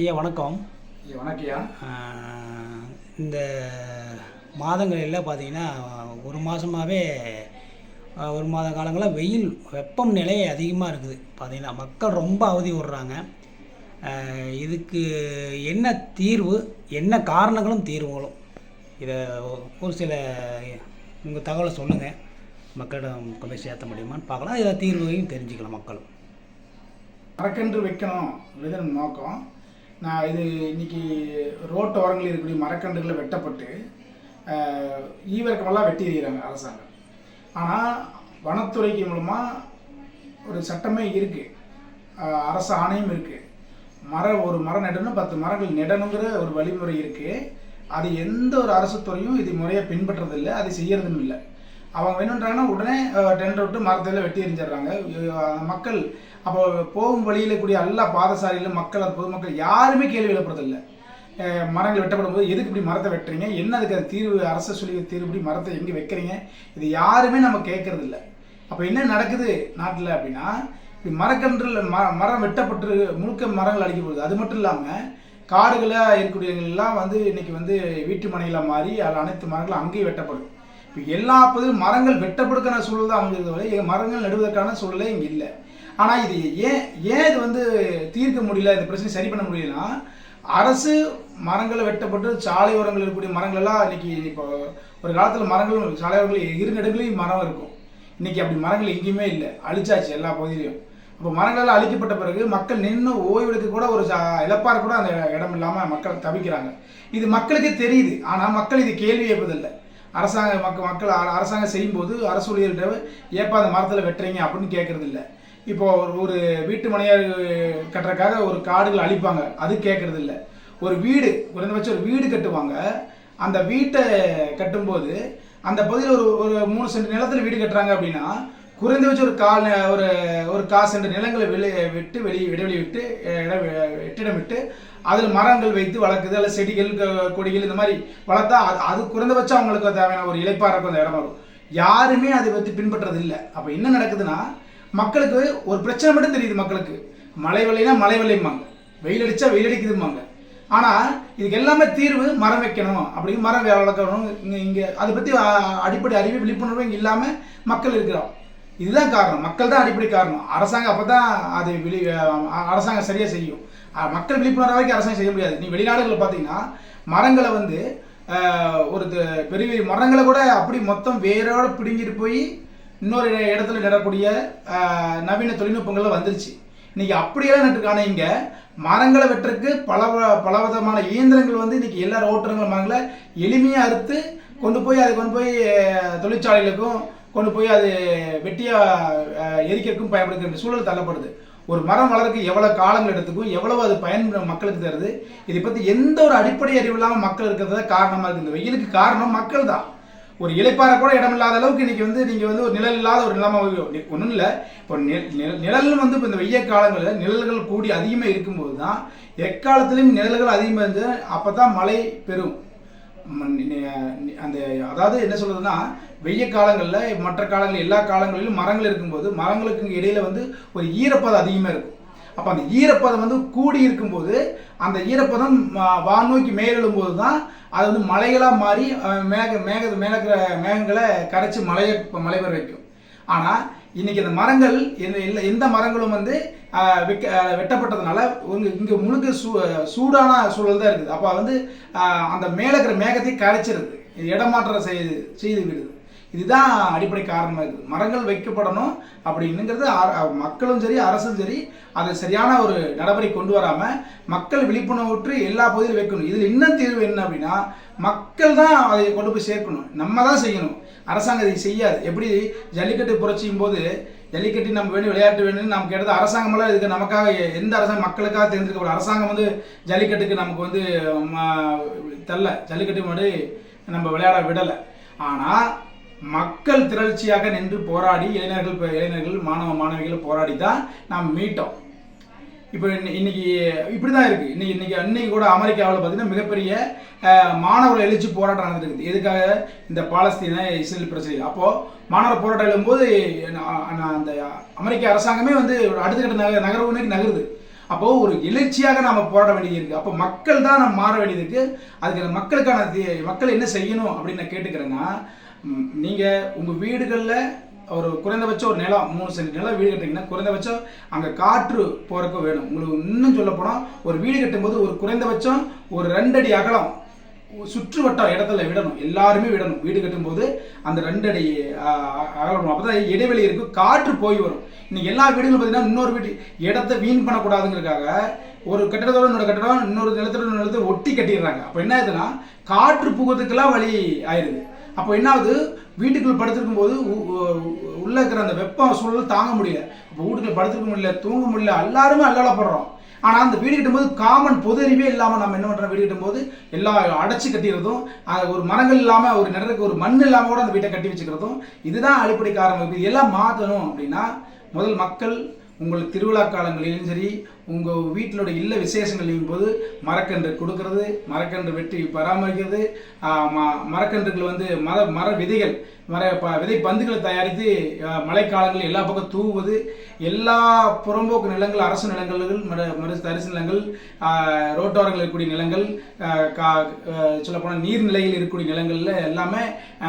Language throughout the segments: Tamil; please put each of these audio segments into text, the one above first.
ஐயா வணக்கம். ஐயா வணக்கம்யா இந்த மாதங்களில் பார்த்தீங்கன்னா ஒரு மாதமாகவே ஒரு மாத காலங்களாக வெயில் வெப்பம் நிலை அதிகமாக இருக்குது. பார்த்தீங்கன்னா மக்கள் ரொம்ப அவதி விடுறாங்க இதுக்கு என்ன தீர்வு என்ன காரணங்களும் தீர்வுகளும் இதை ஒரு சில உங்கள் தகவலை சொல்லுங்கள். மக்களிடம் கொண்டு சேர்த்த முடியுமான்னு பார்க்கலாம். இதை தீர்வையும் தெரிஞ்சுக்கலாம் மக்களும். மரக்கன்று வைக்கணும் நோக்கம். நான் இது இன்னைக்கு ரோட்டு ஓரங்களில் இருக்கக்கூடிய மரக்கன்றுகளை வெட்டப்பட்டு ஆஹ், ஈவிரக்கமெல்லாம் வெட்டி எறிகிறாங்க அரசாங்கம். ஆனால் வனத்துறைக்கு மூலமாக ஒரு சட்டமே இருக்குது அரசு ஆணையம் இருக்குது மர ஒரு மரம் நடணும் பத்து மரங்கள் நடணுங்கிற ஒரு வழிமுறை இருக்குது அது எந்த ஒரு அரசு துறையும் இது முறையாக பின்பற்றதில்லை அது செய்யறதும் இல்லை. அவங்க வேணுன்றாங்கன்னா உடனே டெண்டர் விட்டு மரத்தில் வெட்டி எரிஞ்சிடுறாங்க மக்கள் அப்போ போகும் வழியில் கூடிய எல்லா பாதசாரிகளும் மக்கள் பொதுமக்கள் யாருமே கேள்வி எழுப்புறதில்லை. மரங்கள் வெட்டப்படும் போது எதுக்கு இப்படி மரத்தை வெட்டுறீங்க? என்ன அதுக்கு அது தீர்வு அரசு சொல்லி தீர்வு இப்படி மரத்தை எங்கே வைக்கிறீங்க? இது யாருமே நம்ம கேட்கறதில்ல. அப்போ என்ன நடக்குது நாட்டில் அப்படின்னா மரக்கன்றில் ம மரம் வெட்டப்பட்டு முழுக்க மரங்கள் அழிக்கப்படுது அது மட்டும் இல்லாமல் காடுகளாக இருக்கக்கூடியவங்கெல்லாம் வந்து இன்றைக்கி வந்து வீட்டு மனைகளாக மாறி அதில் அனைத்து மரங்களும் அங்கேயும் வெட்டப்படும். இப்போ எல்லா பகுதியும் மரங்கள் வெட்டப்படுக்கான சூழல் தான் அமைஞ்சிருந்தவரை மரங்கள் நடுவதற்கான சூழலே இங்கே இல்லை. ஆனால் இது ஏன் ஏன் இது வந்து தீர்க்க முடியல இந்த பிரச்சனை சரி பண்ண முடியலன்னா அரசு மரங்களை வெட்டப்பட்டு சாலையோரங்கள் இருக்கக்கூடிய மரங்கள் எல்லாம் இன்னைக்கு இப்போ ஒரு காலத்தில் மரங்கள் சாலை ஓரங்கள் நெடுங்களையும் மரம் இருக்கும். இன்னைக்கு அப்படி மரங்கள் எங்கேயுமே இல்லை. அழிச்சாச்சு எல்லா பகுதியிலையும். இப்போ மரங்கள் அழிக்கப்பட்ட பிறகு மக்கள் நின்று ஓய்வெடுக்க கூட ஒரு இழப்பாக கூட அந்த இடம் இல்லாமல் மக்கள் தவிக்கிறாங்க. இது மக்களுக்கே தெரியுது. ஆனால் மக்கள் இது கேள்வி கேட்பதில்லை அரசாங்க மக்கள் மக்கள் அரசாங்கம் செய்யும்போது அரசு ஊழியர்கிட்ட ஏப்பா அந்த மரத்தில் வெட்டுறீங்க அப்படின்னு கேட்கறது இல்லை இப்போ ஒரு ஒரு வீட்டு மனையார் கட்டுறதுக்காக ஒரு காடுகள் அழிப்பாங்க அது கேட்கறது இல்லை ஒரு வீடு குறைந்தபட்சம் ஒரு வீடு கட்டுவாங்க. அந்த வீட்டை கட்டும்போது அந்த பகுதியில் ஒரு ஒரு மூணு சென்ட் நிலத்தில் வீடு கட்டுறாங்க அப்படின்னா குறைந்தபட்சம் ஒரு கால் ஒரு ஒரு கால் சென்ட் நிலங்களை வெளியே விட்டு வெளியே இடைவெளி விட்டு இடம் வெற்றிடம் விட்டு அதில் மரங்கள் வைத்து வளர்க்குது அல்ல செடிகள் கொடிகள் இந்த மாதிரி வளர்த்தா அது அது குறைந்தபட்சம் அவங்களுக்கு தேவையான ஒரு இலைப்பாறக்கு அந்த இடம் வரும் யாருமே அதை பற்றி பின்பற்றது இல்லை அப்போ என்ன நடக்குதுன்னா மக்களுக்கு ஒரு பிரச்சனை மட்டும் தெரியுது மக்களுக்கு. மழை வெள்ளைனா மழை வெள்ளைம்பாங்க. வெயில் அடித்தா வெயில் அடிக்குதும்பாங்க. ஆனால் இதுக்கு எல்லாமே தீர்வு மரம் வைக்கணும். அப்படின்னு மரம் வளர்க்கணும். இங்கே இங்கே அதை பற்றி அடிப்படை அறிவு விழிப்புணர்வு இங்கே இல்லாமல் மக்கள் இருக்கிறோம். இதுதான் காரணம். மக்கள் தான் அடிப்படை காரணம். அரசாங்கம் அப்போ தான் அது வெளி அரசாங்கம் சரியாக செய்யும். மக்கள் விழிப்புணர்வு வரைக்கும் அரசாங்கம் செய்ய முடியாது. நீ வெளிநாடுகளில் பார்த்தீங்கன்னா மரங்களை வந்து ஒரு பெரிய பெரிய மரங்களை கூட அப்படி மொத்தம் வேரோட பிடுங்கிட்டு போய் இன்னொரு இடத்துல நடக்கூடிய நவீன தொழில்நுட்பங்கள்லாம் வந்துருச்சு. இன்னைக்கு அப்படியெல்லாம் நட்டுருக்கான இங்கே மரங்களை வெட்டுறதுக்கு பல வ- பல விதமான இயந்திரங்கள் வந்து இன்னைக்கு எல்லா ரோட்டங்கள் மரங்களை எளிமையாக அறுத்து கொண்டு போய் அதை கொண்டு போய் தொழிற்சாலைகளுக்கும் கொண்டு போய் அது வெட்டியா எரிக்கிறதுக்கும் பயன்படுத்துகிற சூழல் தள்ளப்படுது. ஒரு மரம் வளர்க்க எவ்வளவு காலங்கள் எடுத்துக்கும் எவ்வளவு அது பயன் மக்களுக்கு தருது இதை பத்தி எந்த ஒரு அடிப்படை அறிவு இல்லாமல் மக்கள் இருக்கிறது காரணமா இருக்கு இந்த வெயிலுக்கு காரணம் மக்கள் தான். ஒரு இலைப்பாறை கூட இடம் இல்லாத அளவுக்கு இன்னைக்கு வந்து நீங்க வந்து ஒரு நிழல் இல்லாத ஒரு நிலமாக ஒன்றும் இல்லை. இப்போ நிழல் வந்து இப்போ இந்த வெய்ய காலங்களில் நிழல்கள் கூடி அதிகமாக இருக்கும்போது தான் எக்காலத்திலையும் நிழல்கள் அதிகமாக இருந்து அப்போ தான் மழை பெறும் அந்த அதாவது என்ன சொல்கிறதுன்னா வெய்ய காலங்களில் மற்ற காலங்கள் எல்லா காலங்களிலும் மரங்கள் இருக்கும்போது மரங்களுக்கு இடையில வந்து ஒரு ஈரப்பதம் அதிகமாக இருக்கும். அப்போ அந்த ஈரப்பதம் வந்து கூடி இருக்கும்போது அந்த ஈரப்பதம் வானோக்கி மேலெழும்போது தான் அது வந்து மலைகளாக மாறி மேக மேக மேல இருக்கிற மேகங்களை கரைச்சி மலையை மலை பெற வைக்கும். ஆனால் இன்னைக்கு இந்த மரங்கள் எந்த எந்த மரங்களும் வந்து வெக்க- வெட்டப்பட்டதுனால இங்கே முழுக்க சூ சூடான சூழல் தான் இருக்குது. அப்போ வந்து அந்த மேலே இருக்கிற மேகத்தை கரைச்சிருது. இடமாற்றம் செய்து செய்து விடுது. இதுதான் அடிப்படை காரணமாக இருக்குது. மரங்கள் வைக்கப்படணும் அப்படின்னுங்கிறது மக்களும் சரி அரசும் சரி அதை சரியான ஒரு நடவடிக்கை கொண்டு வராமல் மக்கள் விழிப்புணர்வுற்று எல்லா பகுதியிலும் வைக்கணும். இதில் இன்னும் தீர்வு என்ன அப்படின்னா மக்கள் தான் அதை கொண்டு போய் சேர்க்கணும். நம்ம தான் செய்யணும். அரசாங்கம் இதை செய்யாது. எப்படி ஜல்லிக்கட்டு புரட்சியும் போது ஜல்லிக்கட்டு நம்ம வேணும் விளையாட்டு வேணும்னு நமக்கு எடுத்து அரசாங்கமெல்லாம் இதுக்கு நமக்காக எந்த அரசாங்கம் மக்களுக்காக தேர்ந்தெடுக்கப்படும் அரசாங்கம் வந்து ஜல்லிக்கட்டுக்கு நமக்கு வந்து தெரில தரல ஜல்லிக்கட்டு முன்னாடி நம்ம விளையாட விடலை. ஆனால் மக்கள் திரட்சியாக நின்று போராடி இளைஞர்கள் இளைஞர்கள் மாணவ மாணவிகள் போராடி தான் நாம் மீட்டோம். இப்போ இன்னைக்கு இப்படி தான் இருக்குது இன்னைக்கு இன்னைக்கு அன்னைக்கு கூட அமெரிக்காவில் பார்த்தீங்கன்னா மிகப்பெரிய மாணவர்கள் மாணவர் எழுச்சி போராட்டம் நடந்துருக்குது எதுக்காக? இந்த பாலஸ்தீன இஸ்ரேல் பிரச்சனை அப்போது மாணவர் போராட்டம் எழும்போது நான் அந்த அமெரிக்க அரசாங்கமே வந்து அடுத்த கட்ட நக நகர்வு நகருது. அப்போ ஒரு எழுச்சியாக நாம போராட வேண்டியது இருக்கு. அப்போ மக்கள் தான் நம்ம மாற வேண்டியது இருக்கு. அதுக்கு மக்களுக்கான தி- மக்கள் என்ன செய்யணும் அப்படின்னு நான் கேட்டுக்கிறேன்னா நீங்கள் நீங்க உங்க வீடுகளில் ஒரு குறைந்தபட்சம் ஒரு நிலம் மூணு சென்ட் நிலம் வீடு கட்டுறீங்கன்னா குறைந்தபட்சம் அங்கே காற்று போறதுக்கு வேணும். உங்களுக்கு இன்னும் சொல்ல போனால் ஒரு வீடு கட்டும்போது ஒரு குறைந்தபட்சம் ஒரு ரெண்டடி அகலம் சுற்று வட்டம் இடத்துல விடணும். எல்லாருமே விடணும். வீடு கட்டும்போது அந்த ரெண்டு அடி ஆஹ், அகலம். அப்பதான் இடைவெளி இருக்கும். காற்று போய் வரும். இன்னைக்கு எல்லா வீடுகளும் பார்த்தீங்கன்னா இன்னொரு வீடு. இடத்த வீண் பண்ணக்கூடாதுங்கிறதுக்காக ஒரு கட்டடத்தோட இன்னொரு கட்டடம் இன்னொரு நிலத்தோட இன்னொரு நிலத்தை ஒட்டி கட்டிடுறாங்க. அப்போ என்ன ஆகுதுன்னா காற்று புகுறதுக்கெல்லாம் வழி ஆயிடுது. அப்போ என்னாவது? வீட்டுக்குள்ள படுத்திருக்கும் போது உ- உள்ள இருக்கிற அந்த வெப்ப சூழல் தாங்க முடியல. இப்போ வீட்டுக்குள்ள படுத்திருக்க முடியல தூங்க முடியல எல்லாருமே அல்லலப்படுறோம் ஆனால் அந்த வீடு கட்டும்போது காமன் பொது அறிவே இல்லாமல் நம்ம என்ன பண்ணுறோம் வீடு கட்டும்போது எல்லாம் அடைச்சி கட்டிடுறதும் ஒரு மரங்கள் இல்லாமல் ஒரு நிறக்கு ஒரு மண் இல்லாமல் கூட அந்த வீட்டை கட்டி வச்சுக்கிறதும் இதுதான் அடிப்படை காரணம். இது எல்லாம் மாற்றணும் அப்படின்னா முதல் மக்கள் உங்கள் திருவிழா காலங்களிலும் சரி உங்கள் வீட்டிலோட இல்ல விசேஷங்களையும் போது மரக்கன்று கொடுக்கறது மரக்கன்று வெட்டி பராமரிக்கிறது ம- மரக்கன்றுகள் வந்து மர மர விதைகள் மர ப- விதை பந்துகளை தயாரித்து மழைக்காலங்களில் எல்லா பக்கம் தூவுவது எல்லா புறம்போக்கு நிலங்கள் அரசு நிலங்கள் மறு மறு தரிசு நிலங்கள் ரோட்டோரங்களில் இருக்கக்கூடிய நிலங்கள் கா- சொல்லப்போனால் நீர்நிலையில் இருக்கக்கூடிய நிலங்களில் எல்லாமே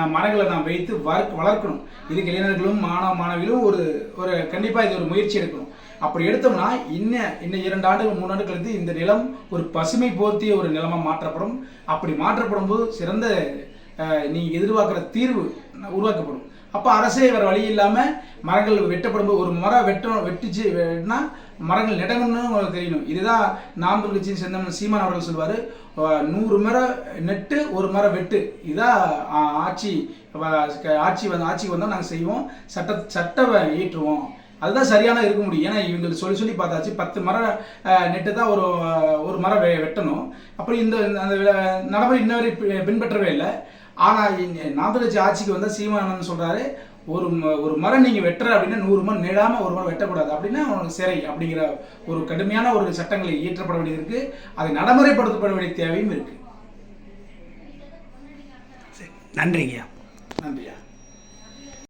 மரங்களை நாம் வைத்து வளர்க்கணும். இதுக்கு இளைஞர்களும் மாணவ மாணவிகளும் ஒரு ஒரு கண்டிப்பாக இது ஒரு முயற்சி எடுக்கணும். அப்படி எடுத்தோம்னா இன்னும் இன்னும் இரண்டு ஆண்டுகள் மூணு ஆண்டு கழித்து இந்த நிலம் ஒரு பசுமை போர்த்திய ஒரு நிலமாக மாற்றப்படும். அப்படி மாற்றப்படும் போது சிறந்த நீங்கள் நீங்க எதிர்பார்க்குற தீர்வு உருவாக்கப்படும். அப்போ அரசே வேறு வழி இல்லாமல் மரங்கள் வெட்டப்படும் போது ஒரு மரம் வெட்டணும் வெட்டிச்சு வெட்டினா மரங்கள் நடணும்னு உங்களுக்கு தெரியணும். இதுதான் நாம் கட்சியின் செந்தமன் சீமான் அவர்கள் சொல்வார் நூறு மரம் நெட்டு ஒரு மரம் வெட்டு. இதான் ஆட்சி ஆட்சி வந்து ஆட்சிக்கு வந்தால் நாங்கள் செய்வோம் சட்ட சட்டவை இயற்றுவோம் அதுதான் சரியான இருக்க முடியும். ஏன்னா இவங்க சொல்லி சொல்லி பார்த்தாச்சு. பத்து மரம் நெட்டு தான் ஒரு ஒரு மரம் வெட்டணும். அப்படி இந்த அந்த நடைமுறை இன்ன வரை பின்பற்றவே இல்லை. ஆனால் நாற்பது ஆட்சிக்கு வந்தால் சீமானன் சொல்றாரு ஒரு ஒரு மரம் நீங்கள் வெட்டுற அப்படின்னா நூறு மரம் நெடாமல் ஒரு மரம் வெட்டக்கூடாது. அப்படின்னா அவனுக்கு சிறை அப்படிங்கிற ஒரு கடுமையான ஒரு சட்டங்களை இயற்றப்பட வேண்டியது இருக்கு. அதை நடைமுறைப்படுத்தப்பட வேண்டிய தேவையும் இருக்கு. சரி நன்றிங்கய்யா. நன்றியா